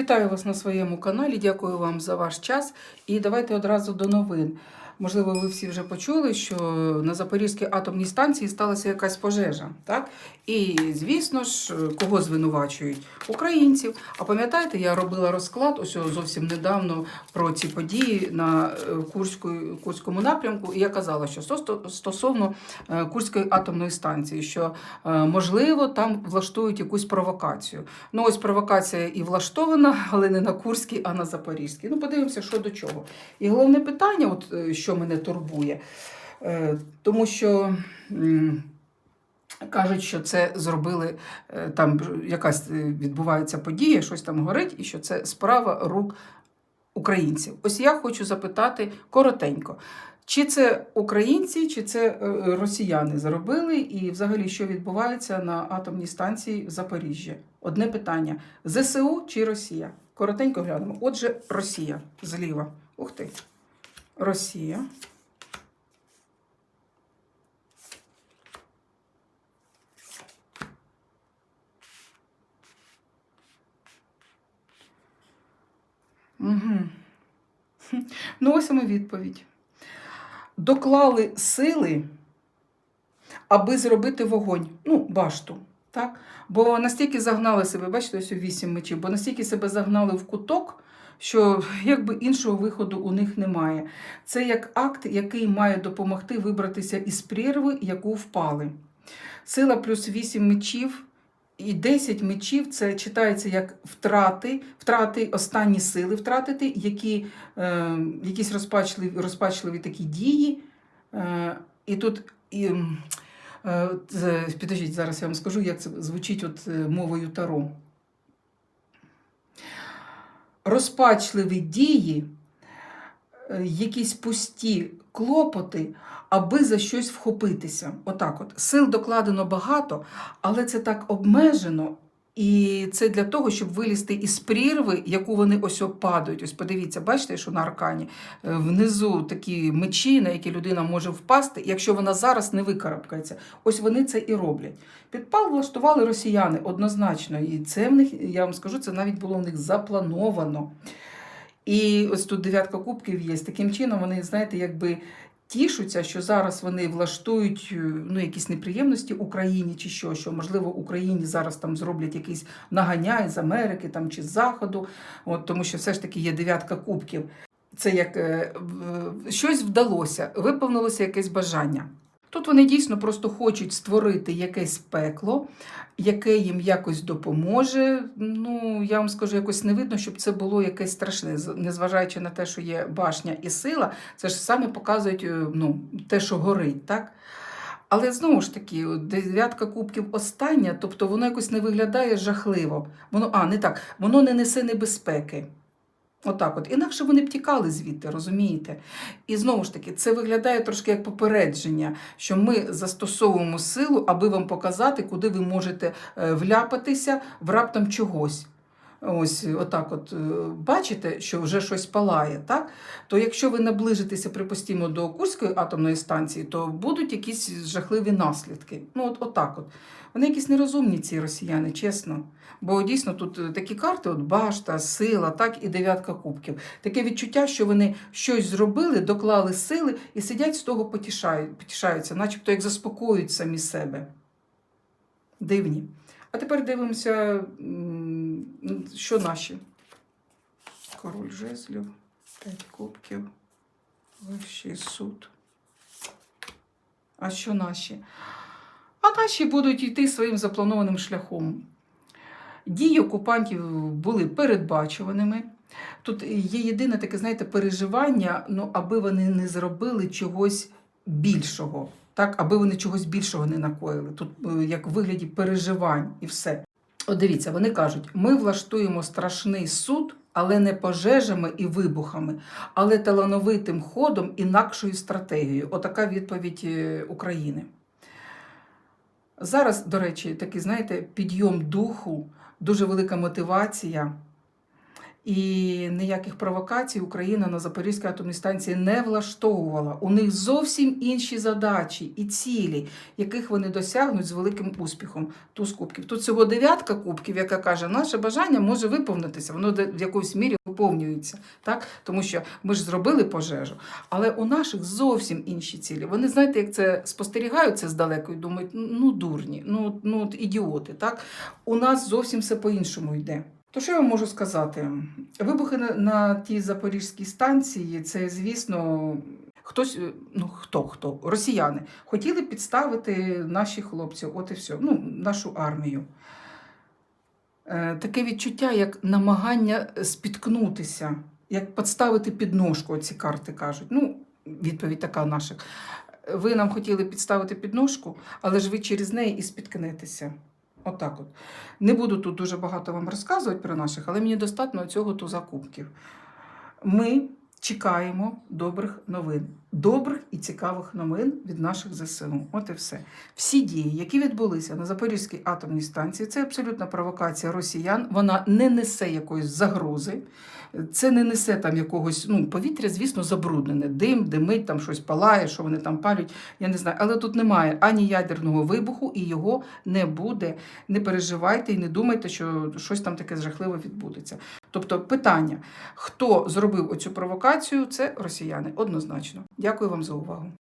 Вітаю вас на своєму каналі. Дякую вам за ваш час. І давайте одразу до новин. Можливо, ви всі вже почули, що на Запорізькій атомній станції сталася якась пожежа. Так? І, звісно ж, кого звинувачують? Українців. А пам'ятаєте, я робила розклад ось зовсім недавно про ці події на е, Курську, Курському напрямку, і я казала, що стосовно е, Курської атомної станції, що е, можливо там влаштують якусь провокацію. Ну, ось провокація і влаштована, але не на Курській, а на Запорізькій. Ну, подивимося, що до чого. І головне питання, от, е, що мене турбує, е, тому що. Кажуть, що це зробили е, там якась е, відбувається подія, щось там горить, і що це справа рук українців. Ось я хочу запитати коротенько. Чи це українці, чи це росіяни зробили, і взагалі що відбувається на атомній станції в Запоріжжі? Одне питання: ЗСУ чи Росія? Коротенько глянемо. Отже, Росія зліва. Ух ти. Росія. Угу. Ну, ось і відповідь. Доклали сили, аби зробити вогонь. Ну, башту. Так? Бо настільки загнали себе, бачите, ось у вісім мечів, бо настільки себе загнали в куток, що якби іншого виходу у них немає. Це як акт, який має допомогти вибратися із прірви, яку впали. Сила плюс вісім мечів. І 10 мечів це читається як втрати, втрати останні сили втратити, які е, якісь розпачливі, розпачливі такі дії. Е, і тут і, підождіть, зараз я вам скажу, як це звучить от, е, мовою Таро. Розпачливі дії, е, якісь пусті клопоти, аби за щось вхопитися. Отак от. Сил докладено багато, але це так обмежено. І це для того, щоб вилізти із прірви, яку вони ось падають. Ось подивіться, бачите, що на аркані Е, внизу такі мечі, на які людина може впасти, якщо вона зараз не викарабкається. Ось вони це і роблять. Підпал влаштували росіяни однозначно. І це в них, я вам скажу, це навіть було в них заплановано. І ось тут дев'ятка кубків є. Таким чином вони, знаєте, якби тішуться, що зараз вони влаштують е, ну, якісь неприємності Україні чи що, що можливо Україні зараз там зроблять якийсь наганяй з Америки там, чи з Заходу, от, тому що все ж таки є дев'ятка кубків. Це як е, щось вдалося, виповнилося якесь бажання. Тут вони дійсно просто хочуть створити якесь пекло, яке їм якось допоможе. Ну, я вам скажу, якось не видно, щоб це було якесь страшне, незважаючи на те, що є башня і сила, це ж саме показують е, ну, те, що горить, так? Але знову ж таки, дев'ятка кубків остання, тобто воно якось не виглядає жахливо. Воно, а, не так, воно не несе небезпеки. Отак от. Інакше вони б тікали звідти, розумієте? І знову ж таки, це виглядає трошки як попередження, що ми застосовуємо силу, аби вам показати, куди ви можете е, вляпатися в раптом чогось. Ось отак, от е, бачите, що вже щось палає, так? То якщо ви наближитеся, припустимо, до Курської атомної станції, то будуть якісь жахливі наслідки. Ну, от отак от. Вони якісь нерозумні, ці росіяни, чесно. Бо дійсно тут е, такі карти: от башта, сила, так і дев'ятка кубків. Таке відчуття, що вони щось зробили, доклали сили і сидять з того потішають, потішаються, начебто як заспокоюють самі себе. Дивні. А тепер дивимося, що наші. Король жезлів, п'ять кубків, вищий суд. А що наші? А наші будуть йти своїм запланованим шляхом. Дії окупантів були передбачуваними. Тут є єдине таке, знаєте, переживання, ну, аби вони не зробили чогось більшого, так, аби вони чогось більшого не накоїли. Тут е, як в вигляді переживань і все. От дивіться, вони кажуть: ми влаштуємо страшний суд, але не пожежами і вибухами, але талановитим ходом інакшою стратегією. Отака відповідь е, України. Зараз, до речі, такий, знаєте, підйом духу, дуже велика мотивація. І ніяких провокацій Україна на Запорізькій атомній станції не влаштовувала. У них зовсім інші задачі і цілі, яких вони досягнуть з великим успіхом. Туз кубків. Тут всього дев'ятка кубків, яка каже, наше бажання може виповнитися, воно в якоїсь мірі виповнюється, так? тому що ми ж зробили пожежу. Але у наших зовсім інші цілі. Вони знаєте, як це спостерігають це здалеку і думають, ну дурні, ну, ну от ідіоти. Так? У нас зовсім все по-іншому йде. То що я вам можу сказати? Вибухи на, тій запорізькій станції, це, звісно, хтось, е, ну хто хто, росіяни, хотіли підставити наших хлопців, от і все, ну, нашу армію. Е, таке відчуття, як намагання спіткнутися, як підставити підножку, ці карти кажуть. Ну, відповідь така наших. Ви нам хотіли підставити підножку, але ж ви через неї і спіткнетеся. Отак от. Не буду тут дуже багато вам розказувати про наших, але мені достатньо цього туза кубків. Ми чекаємо добрих новин, добрих і цікавих новин від наших ЗСУ. От і все. Всі дії, які відбулися на Запорізькій атомній станції, це абсолютна провокація росіян. Вона не несе якоїсь загрози. Це не несе там якогось ну, повітря, звісно, забруднене. Дим, димить, там щось палає, що вони там палять. Я не знаю. Але тут немає ані ядерного вибуху, і його не буде. Не переживайте і не думайте, що щось там таке жахливе відбудеться. Тобто, питання, хто зробив оцю провокацію, це росіяни, однозначно. Дякую вам за увагу.